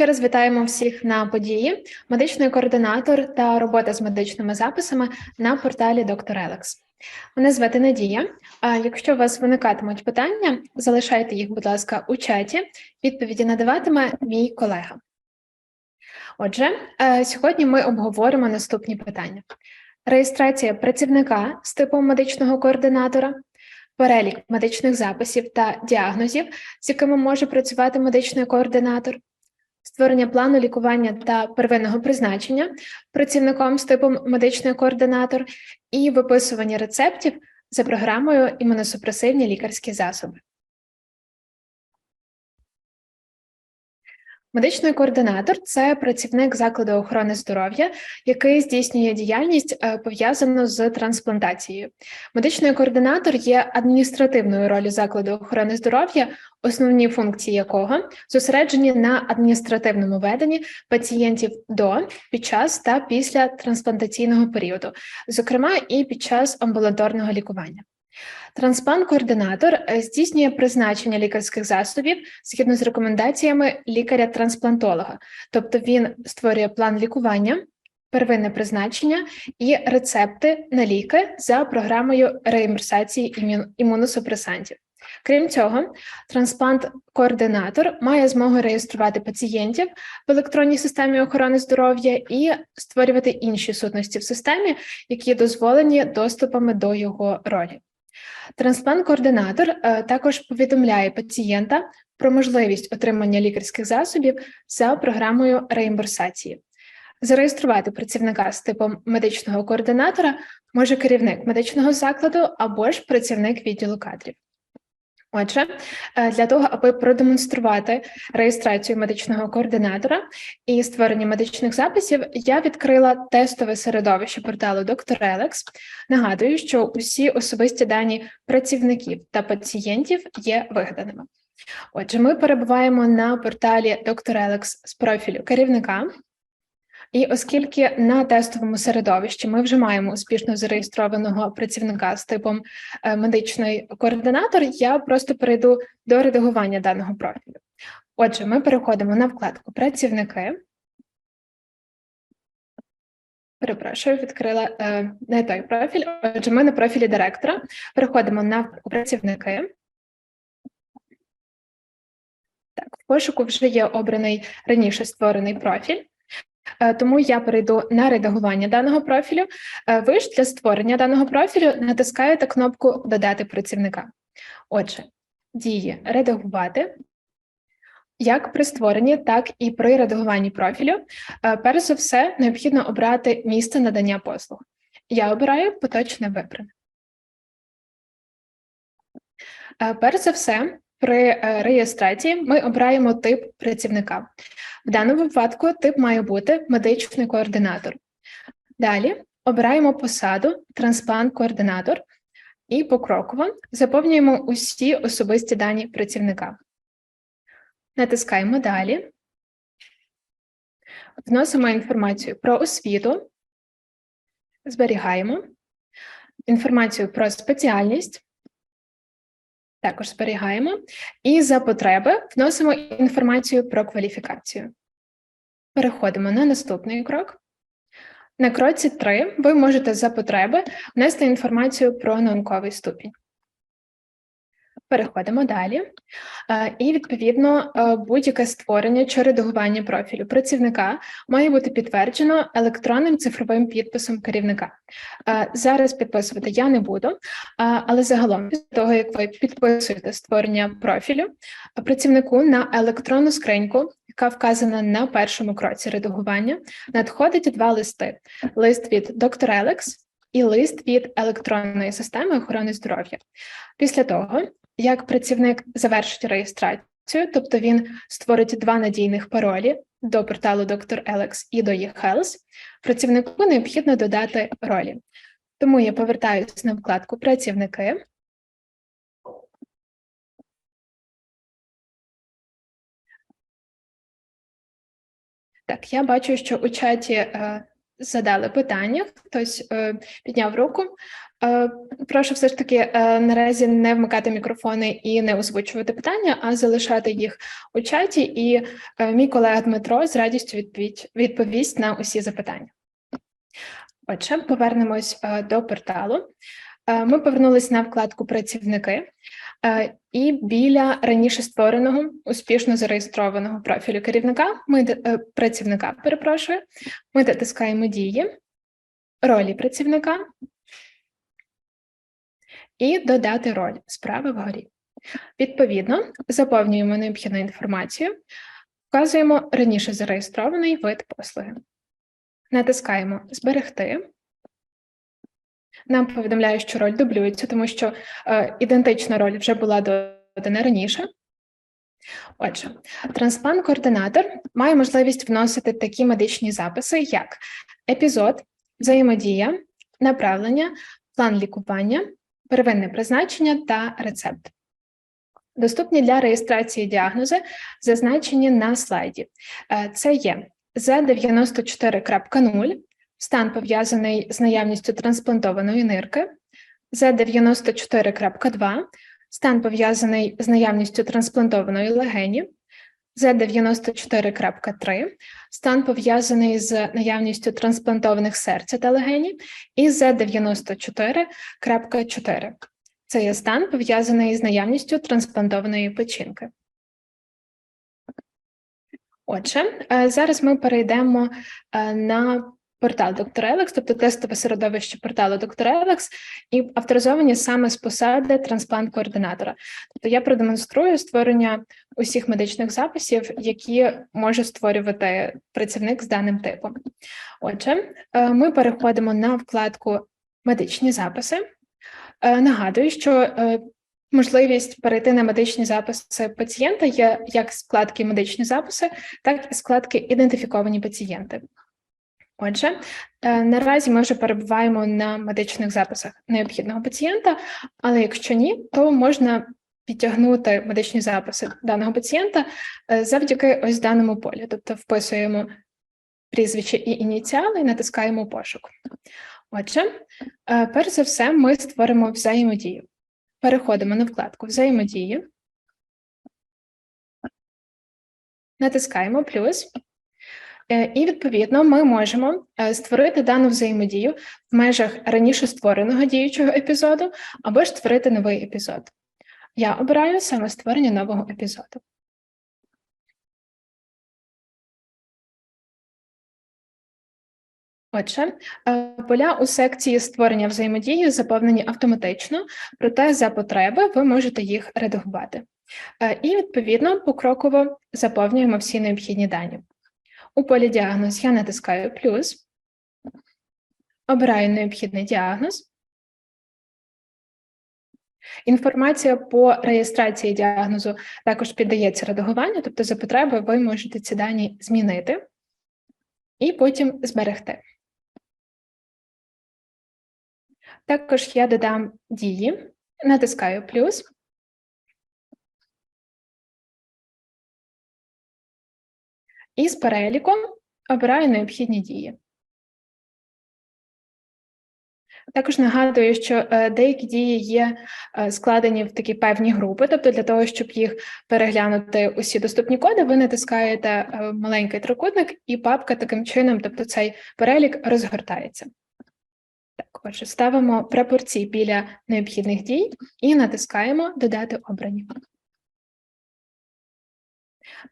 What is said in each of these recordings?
Ще раз вітаємо всіх на події. Медичний координатор та робота з медичними записами на порталі Доктор Елекс. Мене звати Надія. А якщо у вас виникатимуть питання, залишайте їх, будь ласка, у чаті. Відповіді надаватиме мій колега. Отже, е, сьогодні ми обговоримо наступні питання: реєстрація працівника з типом медичного координатора, перелік медичних записів та діагнозів, з якими може працювати медичний координатор, створення плану лікування та первинного призначення працівником з типом медичний координатор і виписування рецептів за програмою імуносупресивні лікарські засоби. Медичний координатор це працівник закладу охорони здоров'я, який здійснює діяльність е, пов'язану з трансплантацією. Медичний координатор є адміністративною ролью закладу охорони здоров'я, основні функції якого зосереджені на адміністративному веденні пацієнтів до, під час та після трансплантаційного періоду, зокрема і під час амбулаторного лікування. Трансплант-координатор е, здійснює призначення лікарських засобів згідно з рекомендаціями лікаря-трансплантолога, тобто він створює план лікування, первинне призначення і рецепти на ліки за програмою реімбурсації імуносупресантів. Крім цього, трансплант-координатор має змогу реєструвати пацієнтів в електронній системі охорони здоров'я і створювати інші сутності в системі, які дозволені доступами до його ролі. Трансплант-координатор е, також повідомляє пацієнта про можливість отримання лікарських засобів за програмою реімбурсації. Зареєструвати працівника з типом медичного координатора може керівник медичного закладу або ж працівник відділу кадрів. Отже, е, для того, аби продемонструвати реєстрацію медичного координатора і створення медичних записів, я відкрила тестове середовище порталу Доктор Елекс. Нагадую, що усі особисті дані працівників та пацієнтів є вигаданими. Отже, ми перебуваємо на порталі Доктор Елекс з профілю керівника. І оскільки на тестовому середовищі ми вже маємо успішно зареєстрованого працівника з типом е, медичний координатор, я просто перейду до редагування даного профілю. Отже, ми переходимо на вкладку Працівники. Перепрошую, відкрила е, не той профіль. Отже, ми на профілі директора. Переходимо на працівники. Так, в пошуку вже є обраний раніше створений профіль. Е, тому я перейду на редагування даного профілю. Е, ви ж для створення даного профілю натискаєте кнопку Додати працівника. Отже, дії редагувати. Як при створенні, так і при редагуванні профілю. Е, перш за все, необхідно обрати місце надання послуг. Я обираю поточне вибране. Перш за все, при реєстрації ми обираємо тип працівника. В даному випадку тип має бути медичний координатор. Далі обираємо посаду трансплант-координатор і покроково заповнюємо усі особисті дані працівника. Натискаємо далі. Вносимо інформацію про освіту, зберігаємо інформацію про спеціальність. Також зберігаємо і за потреби вносимо інформацію про кваліфікацію. Переходимо на наступний крок. На кроці 3 ви можете за потреби внести інформацію про науковий ступінь. Переходимо далі. Е, і, відповідно, е, будь-яке створення чи редагування профілю працівника має бути підтверджено електронним цифровим підписом керівника. Е, зараз підписувати я не буду, але загалом, після того, як ви підписуєте створення профілю, працівнику на електронну скриньку, яка вказана на першому кроці редагування, надходить два листи: лист від доктора Елекс. І лист від електронної системи охорони здоров'я. Після того, як працівник завершить реєстрацію, тобто він створить два надійних паролі до порталу Доктор Елекс і до eHealth, працівнику необхідно додати ролі. Тому я повертаюся на вкладку Працівники. Так, я бачу, що у чаті е, задали питання, хтось е, підняв руку. Е, прошу все ж таки е, наразі не вмикати мікрофони і не озвучувати питання, а залишати їх у чаті, і е, мій колега Дмитро з радістю відповідь, відповість на усі запитання. Отже, повернемось е, до порталу. Е, Ми повернулись на вкладку Працівники і біля раніше створеного успішно зареєстрованого профілю керівника. Ми е, працівника, перепрошую. Ми натискаємо дії, ролі працівника і додати роль справи вгорі. Відповідно, заповнюємо необхідну інформацію, вказуємо раніше зареєстрований вид послуги. Натискаємо Зберегти. Нам повідомляє, що роль дублюється, тому що е, ідентична роль вже була додана раніше. Отже, трансплант-координатор має можливість вносити такі медичні записи, як епізод, взаємодія, направлення, план лікування, первинне призначення та рецепт. Доступні для реєстрації діагнози, зазначені на слайді. Е, Це є Z94.0, стан пов'язаний з наявністю трансплантованої нирки, Z94.2, стан пов'язаний з наявністю трансплантованої легені, Z94.3, стан пов'язаний з наявністю трансплантованих серця та легені, і Z94.4. Це є стан пов'язаний з наявністю трансплантованої печінки. Отже, е, зараз ми перейдемо е, на портал доктор Елекс, тобто тестове середовище порталу доктор Елекс, і авторизовані саме з посади трансплант-координатора. Тобто я продемонструю створення усіх медичних записів, які може створювати працівник з даним типом. Отже, е, ми переходимо на вкладку Медичні записи. Е, Нагадую, що е, можливість перейти на медичні записи пацієнта є як з вкладки медичні записи, так і з вкладки ідентифіковані пацієнти. Отже, е, наразі ми вже перебуваємо на медичних записах необхідного пацієнта, але якщо ні, то можна підтягнути медичні записи даного пацієнта е, завдяки ось даному полі. Тобто вписуємо прізвище і ініціали і натискаємо пошук. Отже, е, перш за все, ми створимо взаємодію. Переходимо на вкладку Взаємодії. Натискаємо плюс. Е, І, відповідно, ми можемо е, створити дану взаємодію в межах раніше створеного діючого епізоду або ж створити новий епізод. Я обираю саме створення нового епізоду. Отже, е, поля у секції створення взаємодії заповнені автоматично, проте за потреби ви можете їх редагувати. І, відповідно, покроково заповнюємо всі необхідні дані. У полі діагноз я натискаю плюс, обираю необхідний діагноз. Інформація по реєстрації діагнозу також піддається редагуванню, тобто за потреби ви можете ці дані змінити і потім зберегти. Також я додам дії, натискаю плюс. І з переліку обираю необхідні дії. Також нагадую, що е, деякі дії є е, складені в такі певні групи, тобто для того, щоб їх переглянути усі доступні коди, ви натискаєте е, маленький трикутник, і папка таким чином, тобто цей перелік розгортається. Так, отже, ставимо прапорці біля необхідних дій і натискаємо Додати обрані.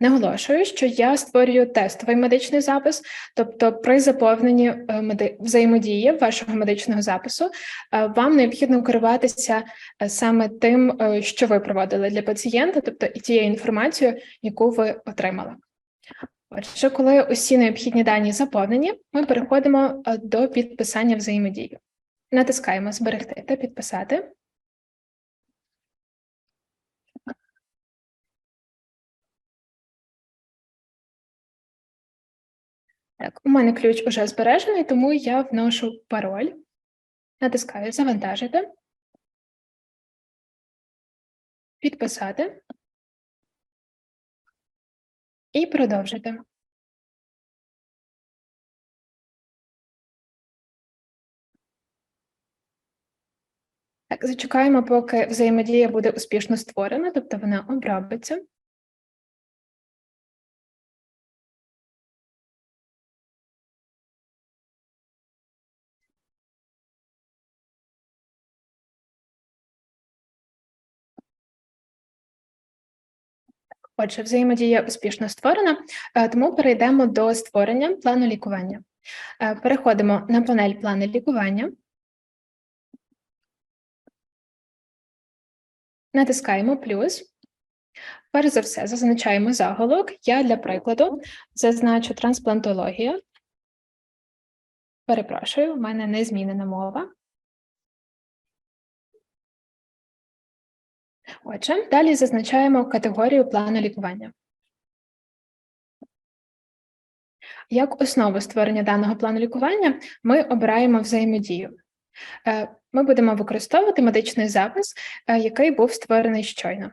Наголошую, що я створюю тестовий медичний запис, тобто при заповненні е, взаємодії вашого медичного запису е, вам необхідно керуватися е, саме тим, що ви проводили для пацієнта, тобто і тією інформацією, яку ви отримали. Отже, коли усі необхідні дані заповнені, ми переходимо до підписання взаємодії. Натискаємо Зберегти та підписати. Так, у мене ключ уже збережений, тому я вношу пароль, натискаю Завантажити, підписати і продовжити. Так, зачекаємо, поки взаємодія буде успішно створена, тобто вона обробиться. Отже, взаємодія успішно створена, е, тому перейдемо до створення плану лікування. Е, Переходимо на панель плани лікування. Натискаємо плюс. Перш за все, зазначаємо заголовок. Я для прикладу зазначу трансплантологія. Перепрошую, в мене не змінена мова. Отже, далі зазначаємо категорію плану лікування. Як основу створення даного плану лікування ми обираємо взаємодію. Е, Ми будемо використовувати медичний запис, е, який був створений щойно.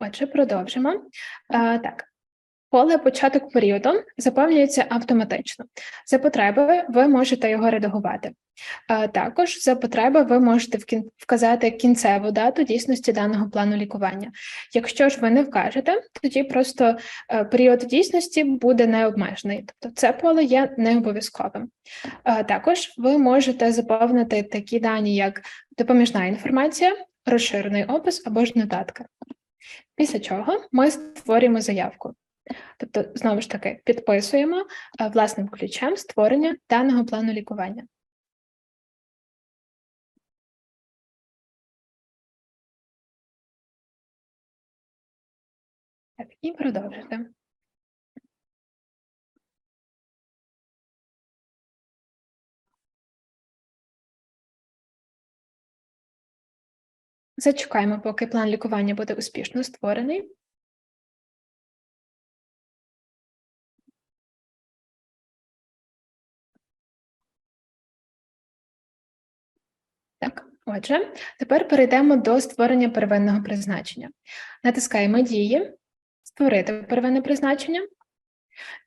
Отже, продовжимо. Е, Так, поле початок періоду заповнюється автоматично. За потреби ви можете його редагувати. Е, Також за потреби ви можете вказати кінцеву дату дійсності даного плану лікування. Якщо ж ви не вкажете, тоді просто е, період дійсності буде необмежений, тобто це поле є не обов'язковим. Е, Також ви можете заповнити такі дані, як допоміжна інформація, розширений опис або ж нотатка. Після чого ми створюємо заявку. Тобто, знову ж таки, підписуємо е, власним ключем створення даного плану лікування. Так, і продовжити. Зачекаємо, поки план лікування буде успішно створений. Отже, тепер перейдемо до створення первинного призначення. Натискаємо дії, створити первинне призначення.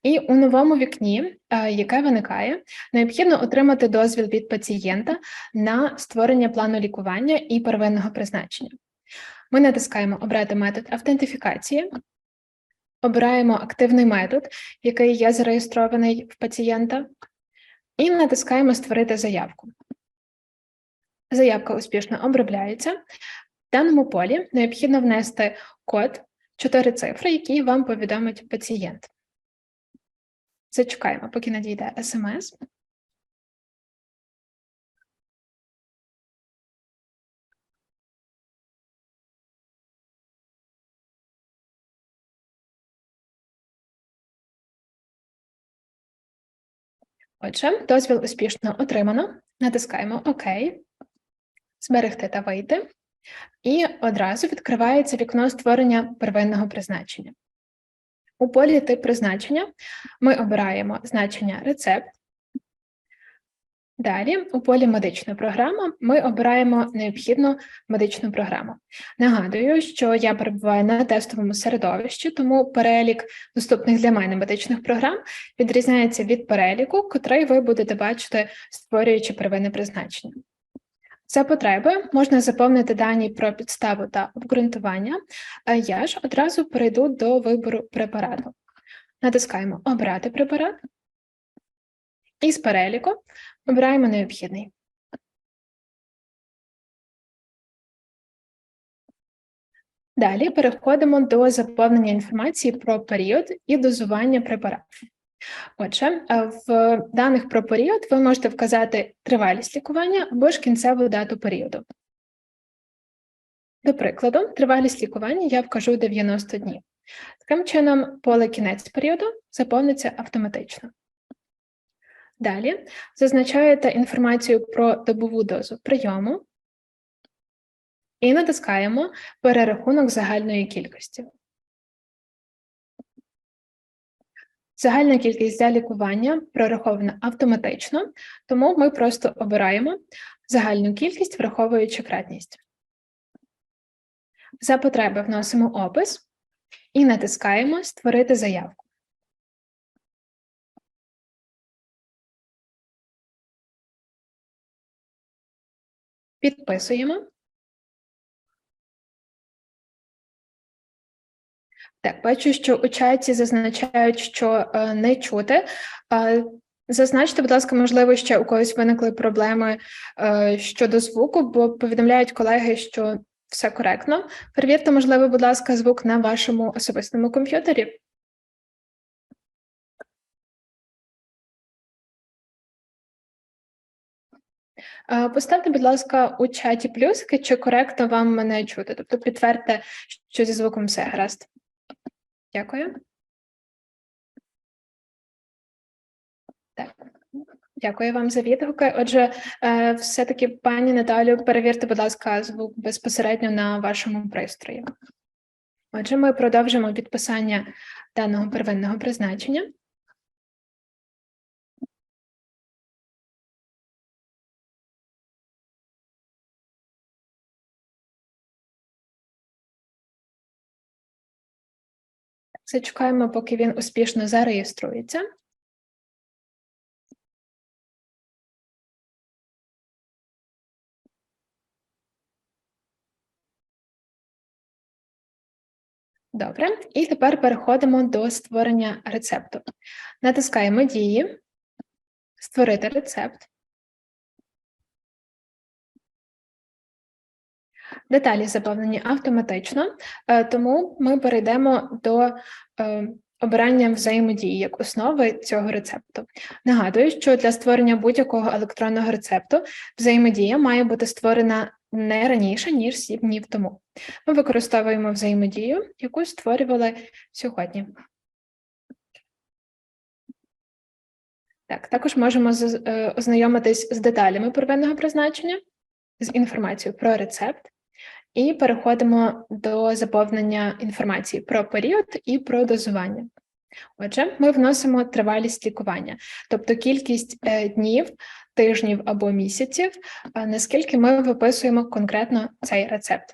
І у новому вікні, е, яке виникає, необхідно отримати дозвіл від пацієнта на створення плану лікування і первинного призначення. Ми натискаємо Обрати метод автентифікації, обираємо активний метод, який є зареєстрований в пацієнта, і натискаємо Створити заявку. Заявка успішно обробляється. В даному полі необхідно внести код 4 цифри, які вам повідомить пацієнт. Зачекаємо, поки надійде смс. Отже, дозвіл успішно отримано. Натискаємо ОК, зберегти та вийти. І одразу відкривається вікно створення первинного призначення. У полі тип призначення ми обираємо значення рецепт. Далі, у полі медична програма, ми обираємо необхідну медичну програму. Нагадую, що я перебуваю на тестовому середовищі, тому перелік доступних для мене медичних програм відрізняється від переліку, котрий ви будете бачити, створюючи первинне призначення. За потреби можна заповнити дані про підставу та обґрунтування, а я ж одразу перейду до вибору препарату. Натискаємо Обрати препарат і з переліку обираємо необхідний. Далі переходимо до заповнення інформації про період і дозування препарату. Отже, е, в даних про період ви можете вказати тривалість лікування або ж кінцеву дату періоду. До прикладу, тривалість лікування я вкажу 90 днів. Таким чином, поле кінець періоду заповниться автоматично. Далі зазначаєте інформацію про добову дозу прийому і натискаємо перерахунок загальної кількості. Загальна кількість для лікування прорахована автоматично, тому ми просто обираємо загальну кількість, враховуючи кратність. За потреби вносимо опис і натискаємо Створити заявку. Підписуємо. Так, бачу, що у чаті зазначають, що е, не чути. Е, зазначте, будь ласка, можливо, ще у когось виникли проблеми е, щодо звуку, бо повідомляють колеги, що все коректно. Перевірте, можливо, будь ласка, звук на вашому особистому комп'ютері. Е, Поставте, будь ласка, у чаті плюсики, чи коректно вам мене чути. Тобто підтвердьте, що зі звуком все гаразд. Дякую. Так. Дякую вам за відгуки. Отже, е, все-таки, пані Наталю, перевірте, будь ласка, звук безпосередньо на вашому пристрої. Отже, ми продовжимо підписання даного первинного призначення. Зачекаємо, поки він успішно зареєструється. Добре, і тепер переходимо до створення рецепту. Натискаємо дії, створити рецепт. Деталі заповнені автоматично, е, тому ми перейдемо до е, обирання взаємодії як основи цього рецепту. Нагадую, що для створення будь-якого електронного рецепту взаємодія має бути створена не раніше, ніж 7 днів тому. Ми використовуємо взаємодію, яку створювали сьогодні. Так, також можемо е, ознайомитись з деталями первинного призначення, з інформацією про рецепт. І переходимо до заповнення інформації про період і про дозування. Отже, ми вносимо тривалість лікування, тобто кількість е, днів, тижнів або місяців, наскільки ми виписуємо конкретно цей рецепт.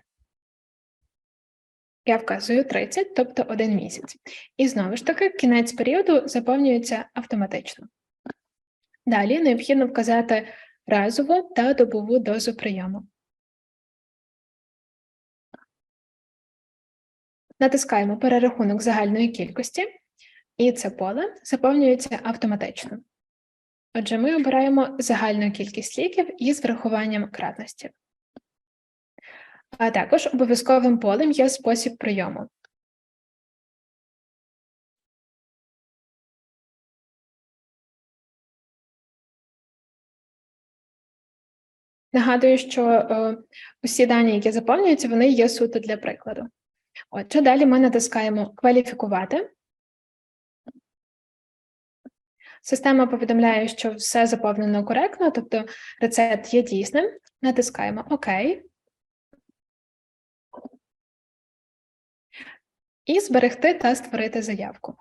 Я вказую 30, тобто один місяць. І знову ж таки, кінець періоду заповнюється автоматично. Далі необхідно вказати разову та добову дозу прийому. Натискаємо перерахунок загальної кількості, і це поле заповнюється автоматично. Отже, ми обираємо загальну кількість ліків із врахуванням кратності. А також обов'язковим полем є спосіб прийому. Нагадую, що е, усі дані, які заповнюються, вони є суто для прикладу. Отже, далі ми натискаємо Кваліфікувати. Система повідомляє, що все заповнено коректно, тобто рецепт є дійсним. Натискаємо ОК. І зберегти та створити заявку.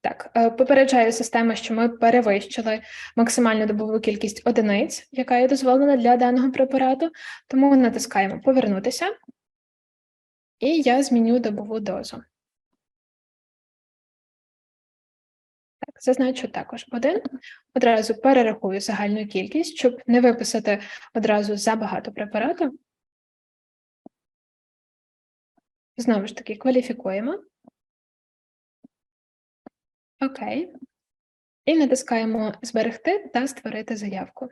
Так, е, попереджаю систему, що ми перевищили максимальну добову кількість одиниць, яка є дозволена для даного препарату, тому натискаємо Повернутися. І я зміню добову дозу. Так, зазначу також один. Одразу перерахую загальну кількість, щоб не виписати одразу забагато препарату. Знову ж таки, кваліфікуємо. Окей. І натискаємо Зберегти та створити заявку.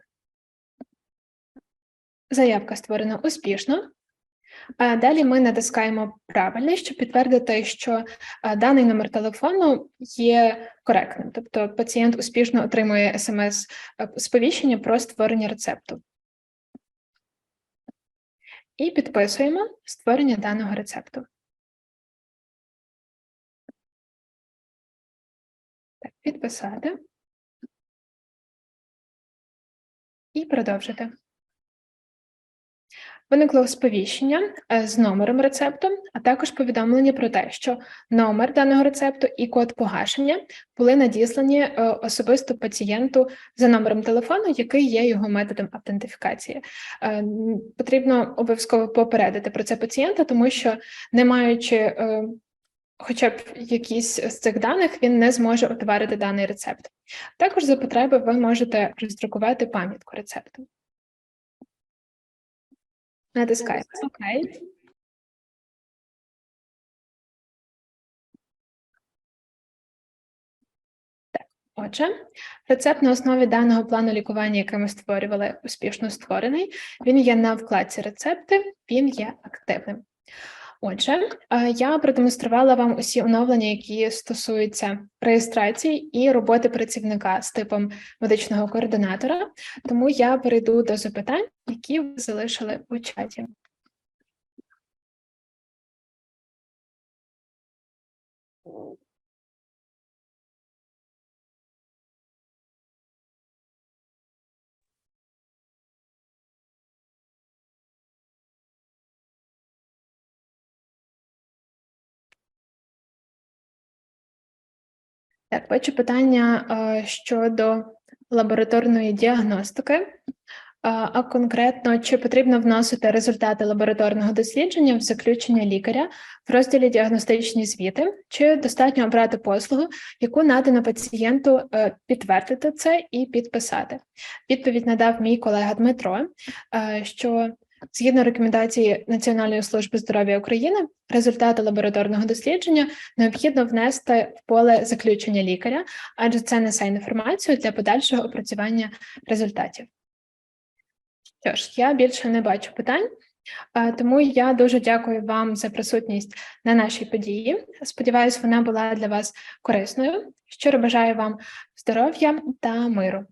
Заявка створена успішно. Далі ми натискаємо правильно, щоб підтвердити, що даний номер телефону є коректним, тобто пацієнт успішно отримує смс-сповіщення про створення рецепту. І підписуємо створення даного рецепту. Так, Підписати і продовжити. Виникло сповіщення е, з номером рецепту, а також повідомлення про те, що номер даного рецепту і код погашення були надіслані е, особисто пацієнту за номером телефону, який є його методом автентифікації. Е, потрібно обов'язково попередити про це пацієнта, тому що, не маючи хоча б якісь з цих даних, він не зможе отварити даний рецепт. Також за потреби ви можете роздрукувати пам'ятку рецепту. Натискаємо. Окей. Отже, рецепт на основі даного плану лікування, який ми створювали, успішно створений. Він є на вкладці рецепти, він є активним. Отже, е, я продемонструвала вам усі оновлення, які стосуються реєстрації і роботи працівника з типом медичного координатора. Тому я перейду до запитань, які ви залишили у чаті. Так, бачу питання щодо лабораторної діагностики, а конкретно чи потрібно вносити результати лабораторного дослідження в заключення лікаря в розділі діагностичні звіти, чи достатньо обрати послугу, яку надано пацієнту е, підтвердити це і підписати. Відповідь надав мій колега Дмитро, е, що згідно рекомендації Національної служби здоров'я України, результати лабораторного дослідження необхідно внести в поле заключення лікаря, адже це несе інформацію для подальшого опрацювання результатів. Що ж, я більше не бачу питань, е, тому я дуже дякую вам за присутність на нашій події. Сподіваюсь, вона була для вас корисною. Щиро бажаю вам здоров'я та миру.